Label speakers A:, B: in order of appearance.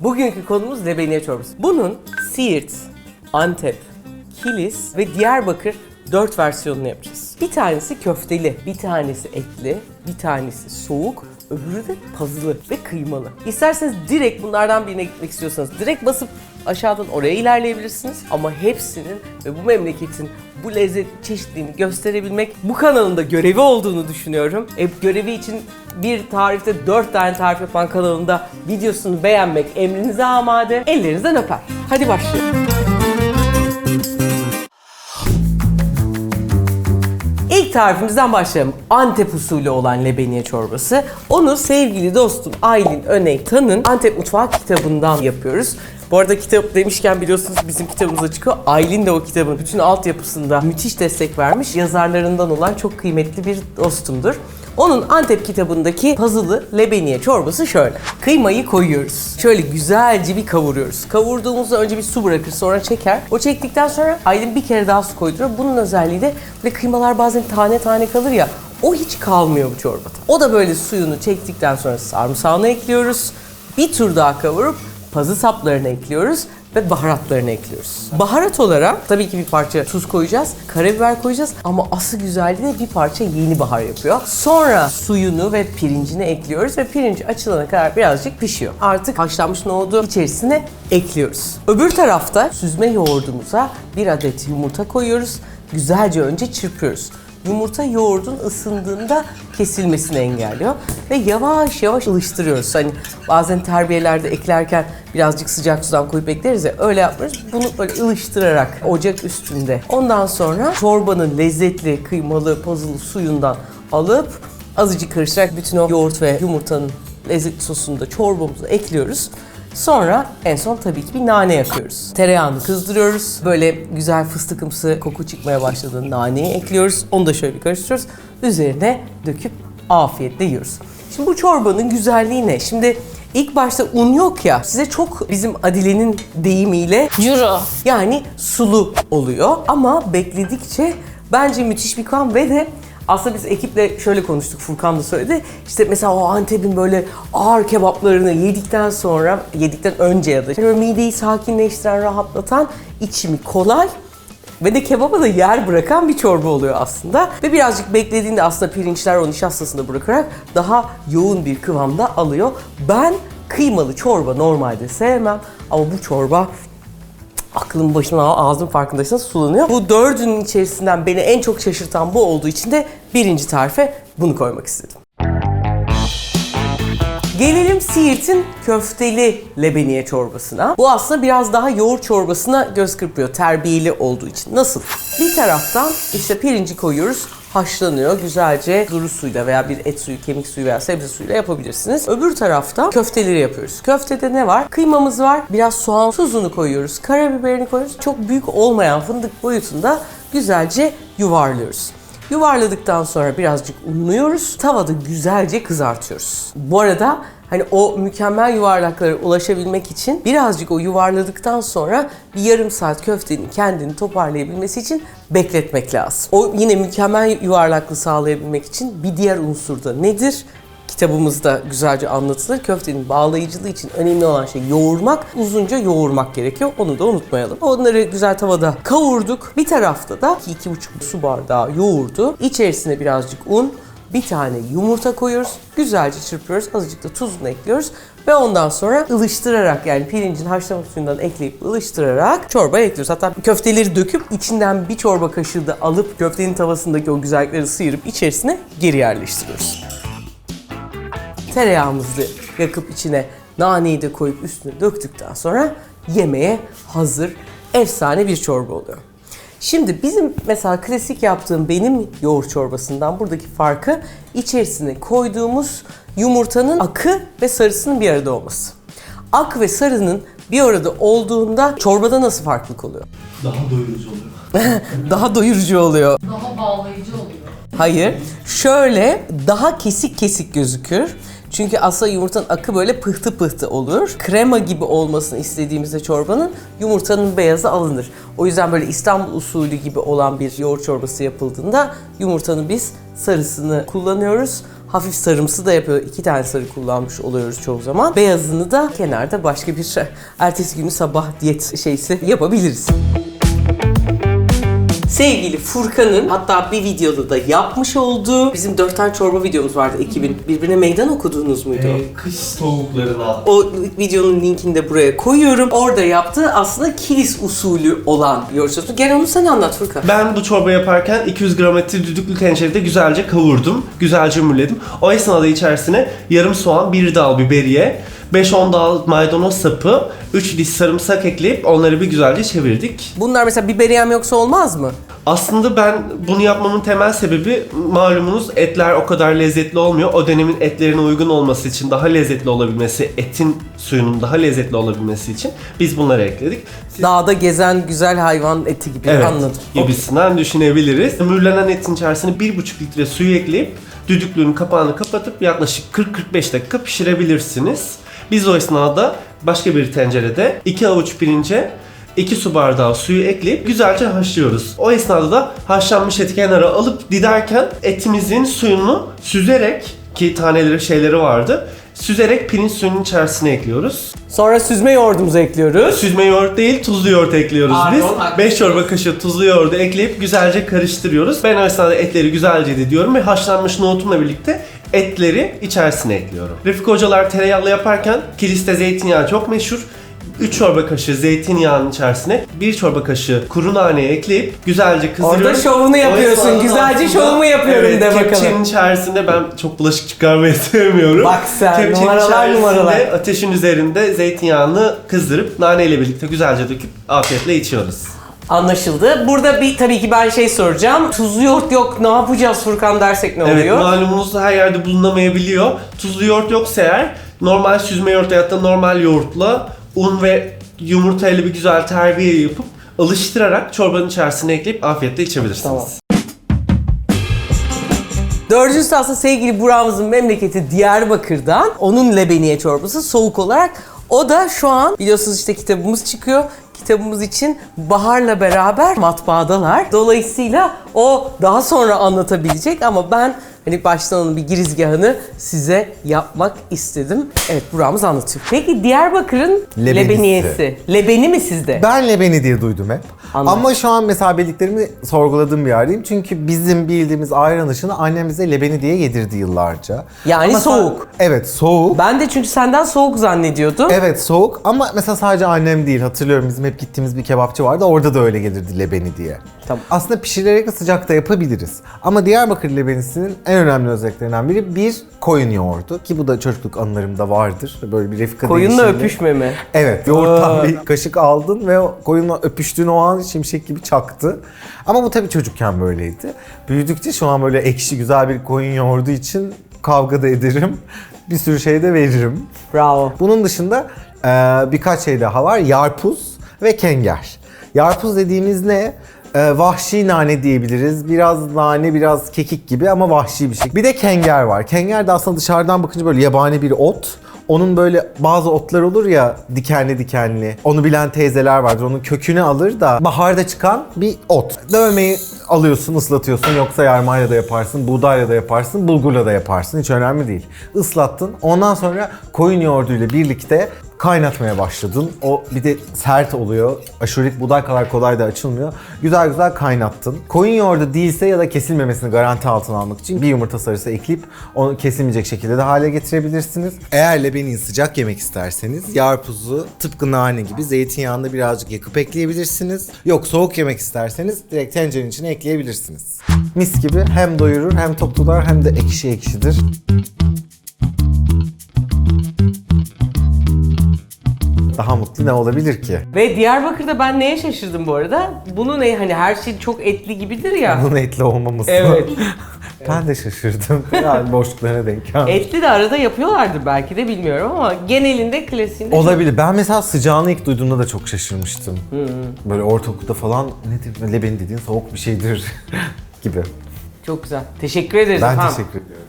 A: Bugünkü konumuz lebeniye çorbası. Bunun Siirt, Antep, Kilis ve Diyarbakır dört versiyonunu yapacağız. Bir tanesi köfteli, bir tanesi etli, bir tanesi soğuk, öbürü de pazılı ve kıymalı. İsterseniz direkt bunlardan birine gitmek istiyorsanız direkt basıp aşağıdan oraya ilerleyebilirsiniz. Ama hepsinin ve bu memleketin bu lezzet çeşitliliğini gösterebilmek bu kanalın da görevi olduğunu düşünüyorum. E, görevi için bir tarifte dört tane tarif yapan kanalında videosunu beğenmek emrinize amade. Ellerinizden öper. Hadi başlayalım. Tarifimizden başlayalım. Antep usulü olan lebeniye çorbası. Onu sevgili dostum Aylin Öneytan'ın Antep Mutfağı kitabından yapıyoruz. Bu arada kitap demişken biliyorsunuz bizim kitabımıza çıkıyor. Aylin de o kitabın bütün altyapısında müthiş destek vermiş. Yazarlarından olan çok kıymetli bir dostumdur. Onun Antep kitabındaki pazılı lebeniye çorbası şöyle. Kıymayı koyuyoruz. Şöyle güzelce bir kavuruyoruz. Kavurduğumuzda önce bir su bırakır sonra çeker. O çektikten sonra Aylin bir kere daha su koyduruyor. Bunun özelliği de böyle kıymalar bazen tane tane kalır ya o hiç kalmıyor bu çorbada. O da böyle suyunu çektikten sonra sarımsağını ekliyoruz. Bir tur daha kavurup pazı saplarını ekliyoruz ve baharatlarını ekliyoruz. Baharat olarak tabii ki bir parça tuz koyacağız, karabiber koyacağız ama asıl güzelliği bir parça yeni bahar yapıyor. Sonra suyunu ve pirincini ekliyoruz ve pirinç açılana kadar birazcık pişiyor. Artık haşlanmış nohudu içerisine ekliyoruz. Öbür tarafta süzme yoğurdumuza bir adet yumurta koyuyoruz. Güzelce önce çırpıyoruz yumurta yoğurdun ısındığında kesilmesini engelliyor ve yavaş yavaş ılıştırıyoruz. Hani bazen terbiyelerde eklerken birazcık sıcak sudan koyup ekleriz ya öyle yapmıyoruz. Bunu böyle ılıştırarak ocak üstünde. Ondan sonra çorbanın lezzetli kıymalı pazılı suyundan alıp azıcık karıştırarak bütün o yoğurt ve yumurtanın lezzetli sosunu da çorbamıza ekliyoruz. Sonra en son tabii ki bir nane yakıyoruz. Tereyağını kızdırıyoruz. Böyle güzel fıstıkımsı koku çıkmaya başladığında naneyi ekliyoruz. Onu da şöyle bir karıştırıyoruz. Üzerine döküp afiyetle yiyoruz. Şimdi bu çorbanın güzelliği ne? Şimdi ilk başta un yok ya. Size çok bizim Adile'nin deyimiyle
B: Euro.
A: yani sulu oluyor ama bekledikçe bence müthiş bir kıvam ve de aslında biz ekiple şöyle konuştuk, Furkan da söyledi. İşte mesela o Antep'in böyle ağır kebaplarını yedikten sonra, yedikten önce ya da böyle mideyi sakinleştiren, rahatlatan, içimi kolay ve de kebaba da yer bırakan bir çorba oluyor aslında. Ve birazcık beklediğinde aslında pirinçler o nişastasını bırakarak daha yoğun bir kıvamda alıyor. Ben kıymalı çorba normalde sevmem ama bu çorba aklım başıma ağzım farkındaysanız sulanıyor. Bu dördünün içerisinden beni en çok şaşırtan bu olduğu için de birinci tarife bunu koymak istedim. Gelelim Siirt'in köfteli lebeniye çorbasına. Bu aslında biraz daha yoğurt çorbasına göz kırpıyor terbiyeli olduğu için. Nasıl? Bir taraftan işte pirinci koyuyoruz haşlanıyor güzelce duru suyla veya bir et suyu, kemik suyu veya sebze suyuyla yapabilirsiniz. Öbür tarafta köfteleri yapıyoruz. Köftede ne var? Kıymamız var. Biraz soğan tuzunu koyuyoruz. Karabiberini koyuyoruz. Çok büyük olmayan fındık boyutunda güzelce yuvarlıyoruz. Yuvarladıktan sonra birazcık unluyoruz. Tavada güzelce kızartıyoruz. Bu arada hani o mükemmel yuvarlaklara ulaşabilmek için birazcık o yuvarladıktan sonra bir yarım saat köftenin kendini toparlayabilmesi için bekletmek lazım. O yine mükemmel yuvarlaklığı sağlayabilmek için bir diğer unsur da nedir? kitabımızda güzelce anlatılır. Köftenin bağlayıcılığı için önemli olan şey yoğurmak. Uzunca yoğurmak gerekiyor. Onu da unutmayalım. Onları güzel tavada kavurduk. Bir tarafta da 2-2,5 su bardağı yoğurdu. İçerisine birazcık un, bir tane yumurta koyuyoruz. Güzelce çırpıyoruz. Azıcık da tuzunu ekliyoruz. Ve ondan sonra ılıştırarak yani pirincin haşlama suyundan ekleyip ılıştırarak çorbaya ekliyoruz. Hatta köfteleri döküp içinden bir çorba kaşığı da alıp köftenin tavasındaki o güzellikleri sıyırıp içerisine geri yerleştiriyoruz. Tereyağımızı yakıp içine naneyi de koyup üstüne döktükten sonra yemeğe hazır efsane bir çorba oluyor. Şimdi bizim mesela klasik yaptığım benim yoğurt çorbasından buradaki farkı içerisine koyduğumuz yumurtanın akı ve sarısının bir arada olması. Ak ve sarının bir arada olduğunda çorbada nasıl farklılık oluyor?
C: Daha doyurucu oluyor.
A: Daha doyurucu oluyor.
B: Daha bağlayıcı oluyor.
A: Hayır. Şöyle daha kesik kesik gözükür. Çünkü aslında yumurtanın akı böyle pıhtı pıhtı olur. Krema gibi olmasını istediğimizde çorbanın yumurtanın beyazı alınır. O yüzden böyle İstanbul usulü gibi olan bir yoğurt çorbası yapıldığında yumurtanın biz sarısını kullanıyoruz. hafif sarımsı da yapıyor. İki tane sarı kullanmış oluyoruz çoğu zaman. Beyazını da kenarda başka bir ertesi günü sabah diyet şeysi yapabiliriz. Sevgili Furkan'ın hatta bir videoda da yapmış olduğu bizim dört tane çorba videomuz vardı ekibin. Birbirine meydan okuduğunuz muydu?
C: Ee, kış soğuklarına.
A: O videonun linkini de buraya koyuyorum. Orada yaptığı aslında kilis usulü olan yoğurt. Gel onu sen anlat Furkan.
C: Ben bu çorba yaparken 200 gram eti düdüklü tencerede güzelce kavurdum. Güzelce mühürledim. O esnada içerisine yarım soğan, bir dal biberiye, 5-10 dal maydanoz sapı, 3 diş sarımsak ekleyip onları bir güzelce çevirdik.
A: Bunlar mesela biberiyem yoksa olmaz mı?
C: Aslında ben bunu yapmamın temel sebebi malumunuz etler o kadar lezzetli olmuyor. O dönemin etlerine uygun olması için, daha lezzetli olabilmesi, etin suyunun daha lezzetli olabilmesi için biz bunları ekledik. Siz
A: Dağda gezen güzel hayvan eti gibi
C: Evet,
A: anladım.
C: gibisinden düşünebiliriz. Mühürlenen etin içerisine 1,5 litre suyu ekleyip düdüklüğün kapağını kapatıp yaklaşık 40-45 dakika pişirebilirsiniz. Biz o esnada başka bir tencerede 2 avuç pirince 2 su bardağı suyu ekleyip güzelce haşlıyoruz. O esnada da haşlanmış eti kenara alıp diderken etimizin suyunu süzerek ki taneleri şeyleri vardı. Süzerek pirinç suyunun içerisine ekliyoruz.
A: Sonra süzme yoğurdumuzu ekliyoruz.
C: Süzme yoğurt değil, tuzlu yoğurt ekliyoruz
A: Pardon,
C: biz.
A: haklısın.
C: 5 çorba kaşığı tuzlu yoğurdu ekleyip güzelce karıştırıyoruz. Ben o esnada etleri güzelce didiyorum ve haşlanmış nohutumla birlikte etleri içerisine ekliyorum. Refik hocalar tereyağlı yaparken kiliste zeytinyağı çok meşhur. 3 çorba kaşığı zeytinyağının içerisine 1 çorba kaşığı kuru nane ekleyip güzelce kızdırıyorum.
A: Orada şovunu yapıyorsun. Güzelce
C: aslında-
A: şovumu yapıyorum
C: evet,
A: de bakalım.
C: Kepçenin içerisinde ben çok bulaşık çıkarmayı sevmiyorum.
A: Bak sen, numaralar
C: içerisinde
A: numaralar.
C: ateşin üzerinde zeytinyağını kızdırıp nane ile birlikte güzelce döküp afiyetle içiyoruz.
A: Anlaşıldı. Burada bir tabii ki ben şey soracağım. Tuzlu yoğurt yok ne yapacağız Furkan dersek ne
C: Evet
A: oluyor?
C: malumunuz her yerde bulunamayabiliyor. Tuzlu yoğurt yoksa eğer normal süzme yoğurt ya da normal yoğurtla un ve yumurtayla bir güzel terbiye yapıp alıştırarak çorbanın içerisine ekleyip afiyetle içebilirsiniz.
A: Tamam. Dördüncüsü aslında sevgili Burak'ımızın memleketi Diyarbakır'dan. Onun lebeniye çorbası soğuk olarak. O da şu an biliyorsunuz işte kitabımız çıkıyor. Kitabımız için Bahar'la beraber matbaadalar. Dolayısıyla o daha sonra anlatabilecek ama ben hani baştan bir girizgahını size yapmak istedim. Evet Burak'ımız anlatıyor. Peki Diyarbakır'ın
B: Lebenisi.
A: lebeniyesi. Lebeni mi sizde?
B: Ben Lebeni diye duydum hep.
A: Anladım.
B: Ama şu an mesela bildiklerimi sorguladığım bir yerdeyim. Çünkü bizim bildiğimiz ayran ışını annem bize Lebeni diye yedirdi yıllarca.
A: Yani
B: Ama
A: soğuk.
B: Evet soğuk.
A: Ben de çünkü senden soğuk zannediyordum.
B: Evet soğuk ama mesela sadece annem değil hatırlıyorum bizim hep gittiğimiz bir kebapçı vardı orada da öyle gelirdi lebeni diye.
A: Tamam.
B: Aslında pişirerek de sıcakta yapabiliriz. Ama Diyarbakır lebenisinin en önemli özelliklerinden biri bir koyun yoğurdu. Ki bu da çocukluk anılarımda vardır. Böyle bir Refika
A: Koyunla
B: deyişiyle-
A: öpüşme mi?
B: Evet, yoğurttan bir kaşık aldın ve koyunla öpüştüğün o an şimşek gibi çaktı. Ama bu tabii çocukken böyleydi. Büyüdükçe şu an böyle ekşi güzel bir koyun yoğurdu için kavga da ederim. Bir sürü şey de veririm.
A: Bravo.
B: Bunun dışında e, birkaç şey daha var. Yarpuz ve kenger. Yarpuz dediğimiz ne? E, vahşi nane diyebiliriz. Biraz nane, biraz kekik gibi ama vahşi bir şey. Bir de kenger var. Kenger de aslında dışarıdan bakınca böyle yabani bir ot. Onun böyle bazı otlar olur ya dikenli dikenli. Onu bilen teyzeler vardır. Onun kökünü alır da baharda çıkan bir ot. Dövmeyi alıyorsun, ıslatıyorsun. Yoksa yarmayla da yaparsın, buğdayla da yaparsın, bulgurla da yaparsın. Hiç önemli değil. Islattın. Ondan sonra koyun yoğurduyla birlikte kaynatmaya başladın. O bir de sert oluyor. Aşuret buğday kadar kolay da açılmıyor. Güzel güzel kaynattın. Koyun yoğurdu değilse ya da kesilmemesini garanti altına almak için bir yumurta sarısı ekleyip onu kesilmeyecek şekilde de hale getirebilirsiniz. Eğer lebeniyi sıcak yemek isterseniz yarpuzu tıpkı nane gibi zeytinyağında birazcık yakıp ekleyebilirsiniz. Yok soğuk yemek isterseniz direkt tencerenin içine ekleyebilirsiniz. Mis gibi hem doyurur hem tok tutar hem de ekşi ekşidir. Daha mutlu ne olabilir ki?
A: Ve Diyarbakır'da ben neye şaşırdım bu arada? Bunu ne hani her şey çok etli gibidir ya.
B: Bunun etli olmaması.
A: Evet.
B: ben de şaşırdım. Yani boşluklarına denk gelmiş.
A: Etli de arada yapıyorlardır belki de bilmiyorum ama genelinde klasiğinde
B: Olabilir. Ben mesela sıcağını ilk duyduğumda da çok şaşırmıştım. Böyle ortaokulda falan nedir lebeni dediğin soğuk bir şeydir gibi.
A: çok güzel. Teşekkür ederiz
B: Ben
A: efendim.
B: teşekkür ediyorum.